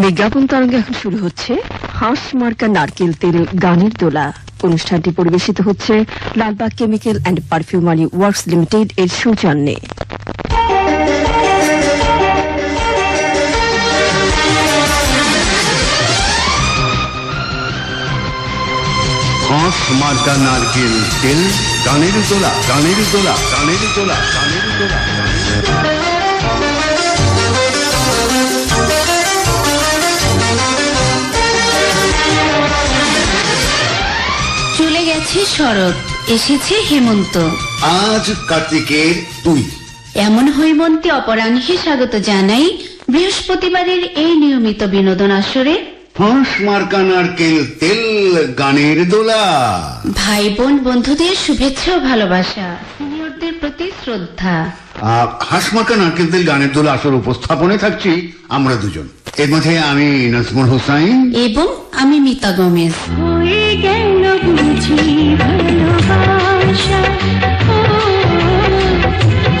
বিজ্ঞাপন তরঙ্গে এখন শুরু হচ্ছে হাঁস মার্কা নারকেল তেল গানের দোলা। অনুষ্ঠানটি পরিবেশিত হচ্ছে Lalbagh chemical and perfumery works limited এর সৌজন্যে। হাঁস মার্কা নারকেল তেল গানের তোলা গানের তোলা গানের তোলা গানের তোলা শরৎ এসেছে হেমন্ত। আজ কার্তিকের দুই। এমন হৈমন্তী অপরাহ্নে স্বাগত জানাই বৃহস্পতিবারের এই নিয়মিত বিনোদন আসরে। মার্কা নারকেল তেল গানের দোলা। ভাই বোন বন্ধুদের শুভেচ্ছা ও ভালোবাসা সিনিয়রদের প্রতি শ্রদ্ধা। আহ, হাঁস মার্কা নারকেল তেল গানের দোলা আসর উপস্থাপনে থাকছি আমরা দুজন। এর মধ্যে আমি নাজমুল হোসাইন। এবং আমি মিতা গমেজ। হয়ে গেল বুঝি ভালোবাসা।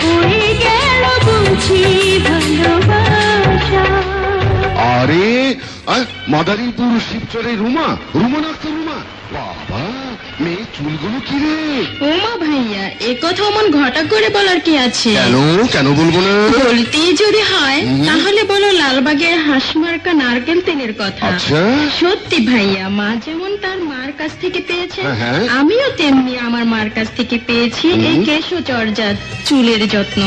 হয়ে গেল বুঝি ভালোবাসা। আরে মাদারীপুর শিবচরের রুমা রুমা নাচতো রুমা। বাবা মেয়ে চুলগুলো কি রে? ওমা ভাইয়া এ কথা অমন ঘটা করে বলার কি আছে? কেন? কেন বলব না? বলতেই যদি হয় তাহলে বলো লালবাগের হাঁসমার্কা নারকেল তেলের কথা। আচ্ছা। সত্যি ভাইয়া মা যেমন তার মার কাছ থেকে পেয়েছে হ্যাঁ, হ্যাঁ। আমিও তেমনি আমার মার কাছ থেকে পেয়েছি এই কেশচর্যা চুলের যত্ন।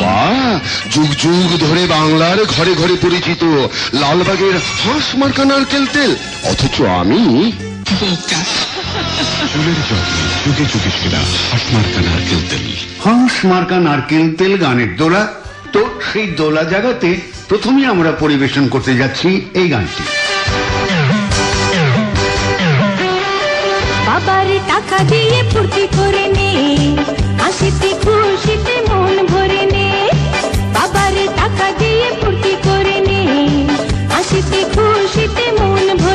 যুগ যুগ ধরে বাংলার ঘরে ঘরে পরিচিত লালবাগের হাঁস মার্কা নারকেল তেল। অথচ আমি চুলের যত্ন যুগে যুগে সেরা হাসমার্কা নারকেল তেল। হাঁস মার্কা নারকেল তেল গানের দোলা। তো সেই দোলা জায়গাতে প্রথমেই আমরা পরিবেশন করতে যাচ্ছি এই গানটি। বাবার টাকা দিয়ে ফুর্তি করে নে হাসিতে খুশিতে মন ভরে নে। বাবার টাকা দিয়ে ফুর্তি করে নে হাসিতে খুশিতে মন ভরে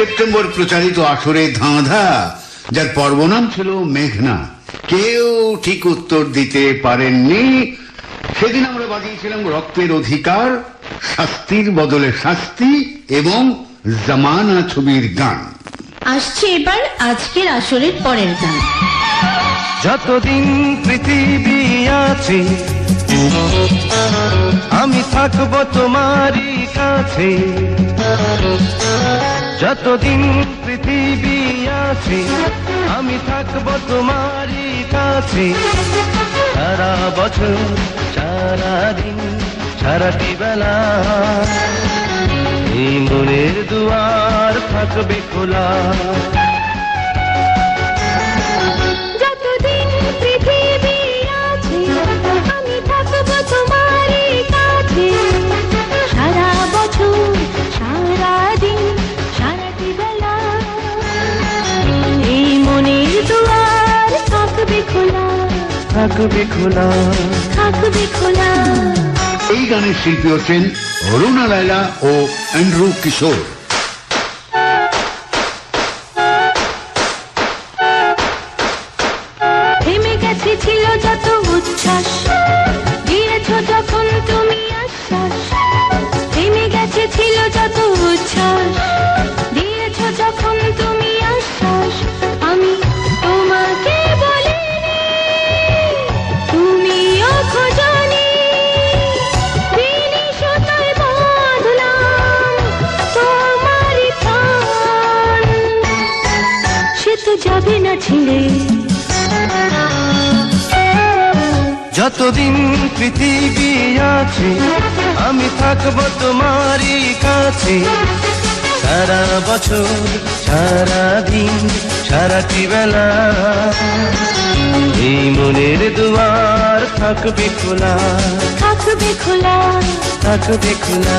সেপ্টেম্বর প্রচারিত আসরে ধাঁধা যার পর্বনাম ছিল মেঘনা। কেউ ঠিক উত্তর দিতে পারেননি। সেদিন আমরা বাজিয়েছিলাম রক্তের অধিকার শাস্তির বদলে শাস্তি এবং জামানা ছবির গান। আসছে এবার আজকের আসরের পরের গান। যতদিন পৃথিবী আছে আমি থাকব তোমারই কাছে। যতদিন পৃথিবী আছি, আমি থাকব তোমারই কাছে। সারা বছর, সারা দিন, সারাটি বেলা। এই মনের দুয়ার থাকবে খোলা। থাকবে খোলা। থাকবে খোলা। এই গানের শিল্পী হচ্ছেন রুনা লায়লা ও অ্যান্ড্রু কিশোর। যতদিন পৃথিবী আছে আমি থাকব তোমারই কাছে। সারা বছর সারা দিন সারাটি বেলা? এই মনের দুয়ার থাকবে খোলা। থাকবে খোলা। থাকবে খোলা।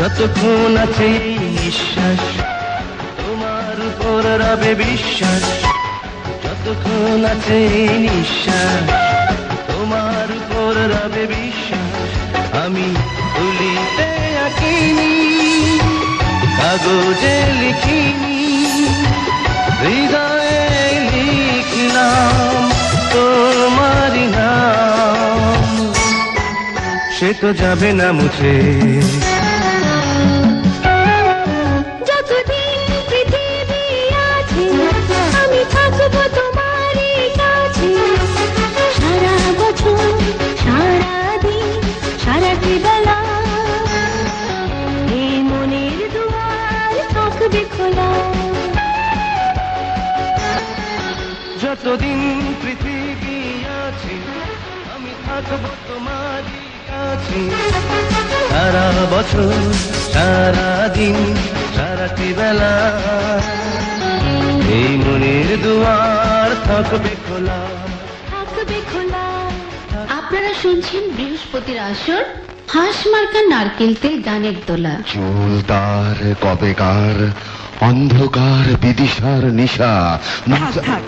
যতক্ষণ আছে নিঃশ্বাস উপর রবে বিশ্বাস, যতক্ষণ আছে নিঃশ্বাস, তোমার উপর রবে বিশ্বাস, আমি তুলিতে আঁকিনি, কাগজে লিখিনি, হৃদয়ে লিখলাম তোমার নাম। সে তো যাবে না মুছে। যতদিন পৃথিবী আছে আমি থাকব তোমারই কাছে। সারা বছর সারা দিন সারাটি বেলা এই মনের দুয়ার থাকবে খোলা। থাকবে খোলা। আপনারা শুনছেন বৃহস্পতির আসর হাঁস মার্কা নারকেল তেল গানের দোলা। চুল তার কবেকার অন্ধকার বিদিশার নিশা। থাক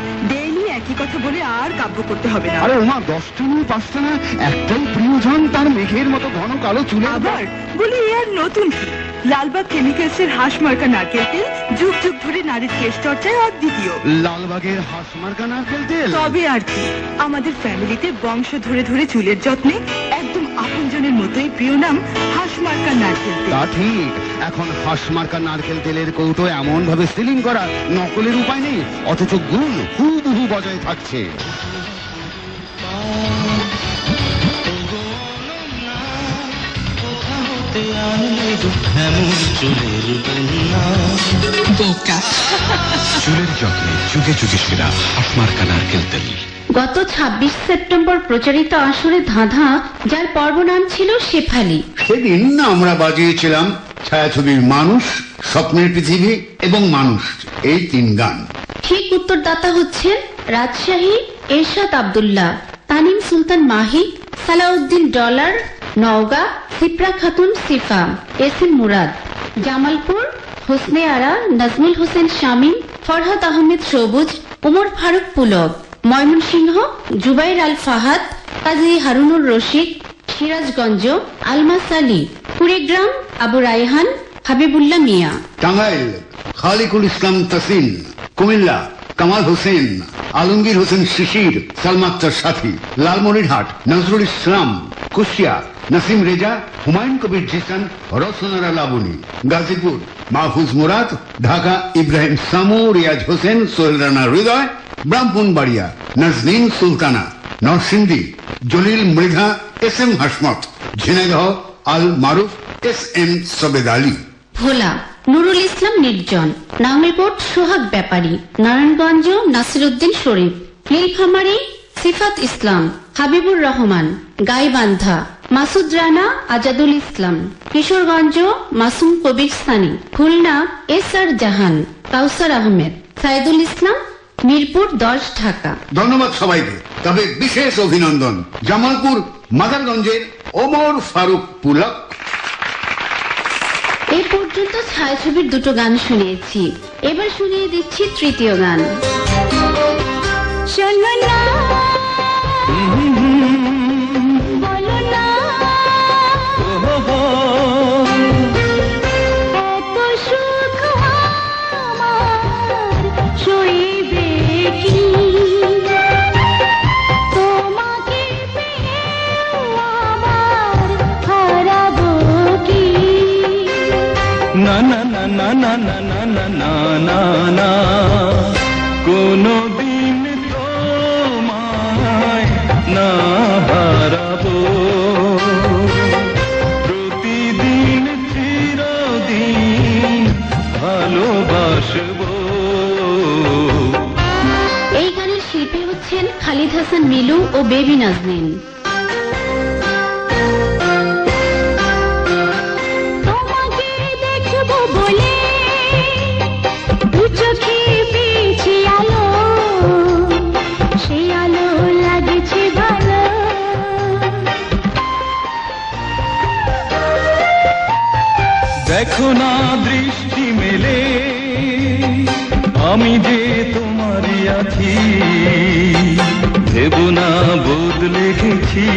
একই কথা বলে আর কাব্য করতে হবে না। আরে ওমা দশটা নয় পাঁচটা না একটাই প্রিয়জন তার মেঘের মতো ঘন কালো চুলে আবার বলি এ আর নতুন কি? লালবাগ কেমিক্যালস এর হাঁস মার্কা নারকেল তেল যুগ যুগ ধরে নারীর কেশ চর্চায় অদ্বিতীয়। লালবাগের হাঁস মার্কা নারকেল তেল? তবে আর কি আমাদের ফ্যামিলিতে বংশ ধরে ধরে চুলের যত্নে একদম আপনজনের মতোই প্রিয় নাম হাঁস মার্কা নারকেল তেল। তা ঠিক। এখন হাঁস মার্কা নারকেল তেলের কৌটো এমন ভাবে সিলিং করা নকলের উপায় নেই অথচ গুণ হুবহু বজায় থাকছে। চুলের যত্নে যুগে যুগে সেরা হাঁস মার্কা নারকেল তেল। গত ২৬ সেপ্টেম্বর প্রচারিত আসরে ধাঁধা যার পর্ব নাম ছিল শেফালি। সেদিন আমরা বাজিয়েছিলাম ছায়াছবির মানুষ স্বপ্নের পৃথিবী এবং মানুষ এই তিন গান। ঠিক উত্তরদাতা হচ্ছেন Rajshahi Ershad Abdullah Tanim Sultan Mahi Salauddin dollar Naogaon Sipra Khatun Sifa S M Murad Jamalpur Hosne Ara Nazmul Hossain Shamim Farhad Ahmed Sabuj Omar Faruk Pulak. Mymensingh, Jubair আল ফাহাদ, কাজী হারুনুর রশিদ, সিরাজগঞ্জ, আলমাস আলী, কুড়িগ্রাম, আবু রায়হান, হাবিবুল্লাহ মিয়া। টাঙ্গাইল, খালিকুল ইসলাম Tasin, Comilla, Kamal Hossain, Alamgir Hossain Shishir Salmaktar Sathi, Lalmonirhat, Nazrul Islam. Kushia, Nasim Reza, Humayun Kabir Jisan, Rosnara Laboni. Gazipur, Mahfuz Murad, Dhaka, Ibrahim Samu, Riaz Hossain, Sohel Rana Hridoy, Brahmanbaria, Naznin Sultana. Narsingdi, Jalil Mridha, S M Hasmat. Jhenaidah, Al Maruf, S M Sabed Ali. Bhola, Nurul Islam Nirjon. Nangalkot, Sohag Bepari. Narayanganj, Nasiruddin Sharif. Nilphamari, Sifat Islam. Habibur Rahman Gaibandha Masud Rana Azadul Islam Kishoreganj Masum Kabir Sunny Khulna S R Jahan Kawsar Ahmed Saidul Islam Mirpur দশ ঢাকা। ধন্যবাদ সবাইকে। তবে বিশেষ অভিনন্দন জামালপুর মাদারগঞ্জের ওমর ফারুক পুলক। এই পর্যন্ত ছায়াছবির দুটো গান শুনিয়েছি। এবার শুনিয়ে দিচ্ছি তৃতীয় গান। শোনো না না না না না না না না না না না কোনো দিন তোমায় না হারাবো প্রতিদিন চিরদিন ভালোবাসবো এই গানের শিল্পী হচ্ছেন খালিদ হাসান মিলু ও বেবি নাজনীন না দৃষ্টি মেলে। আমি যে তোমারই আছি ভেব না বদলে গেছি।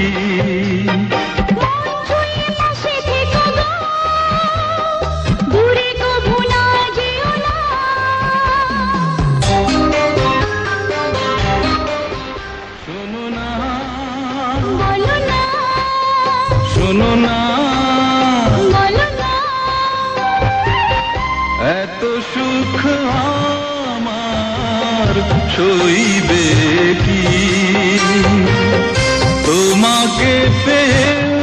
সইবে কি তোমাকে পেয়েও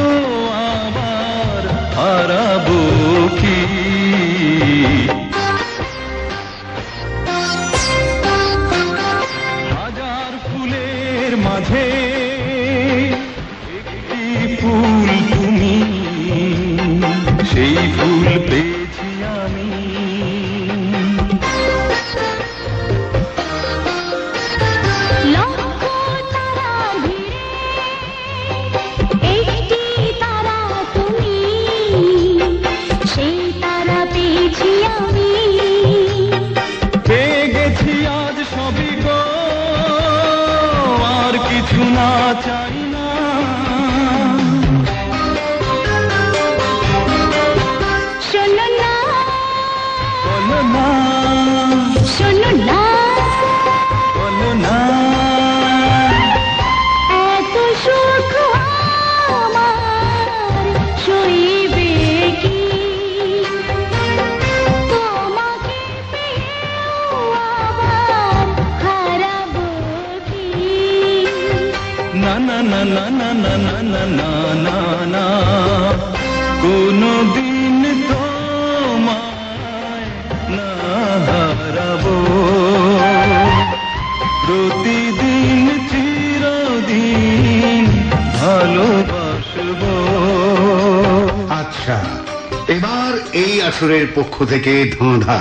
আসরের পক্ষ থেকে ধাঁধা।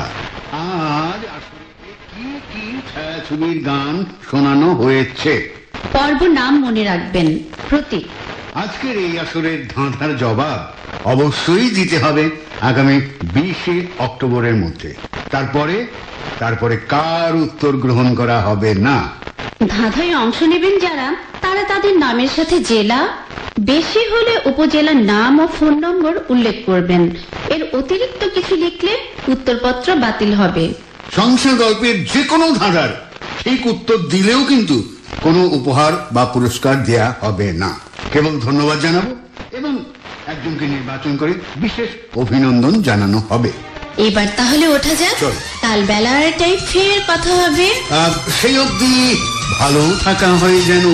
আজ আসরে কি কি ছায়াছবির গান শোনানো হয়েছে? পর্ব নাম মনে রাখবেন প্রতীক। আজকের এই আসরের ধাঁধার জবাব অবশ্যই দিতে হবে আগামী বিশে অক্টোবরের মধ্যে। তারপরে তারপরে কার উত্তর গ্রহণ করা হবে না? ধাঁধায় অংশ নেবেন যারা তারা তাদের নামের সাথে জেলা বেশি হলে উপজেলার নাম ও ফোন নম্বর উল্লেখ করবেন। এর অতিরিক্ত কিছু লিখলে উত্তরপত্র বাতিল হবে। সংসার গল্পের যে কোনো ধাঁধার ঠিক উত্তর দিলেও কিন্তু কোনো উপহার বা পুরস্কার দেয়া হবে না। কেবল ধন্যবাদ জানাব এবং একজনকে নির্বাচন করে বিশেষ অভিনন্দন জানানো হবে। এবার তাহলে ওঠা যাক। কাল বেলার টাইপ ফের কথা হবে। সেই অবধি ভালো থাকা হয় যেন।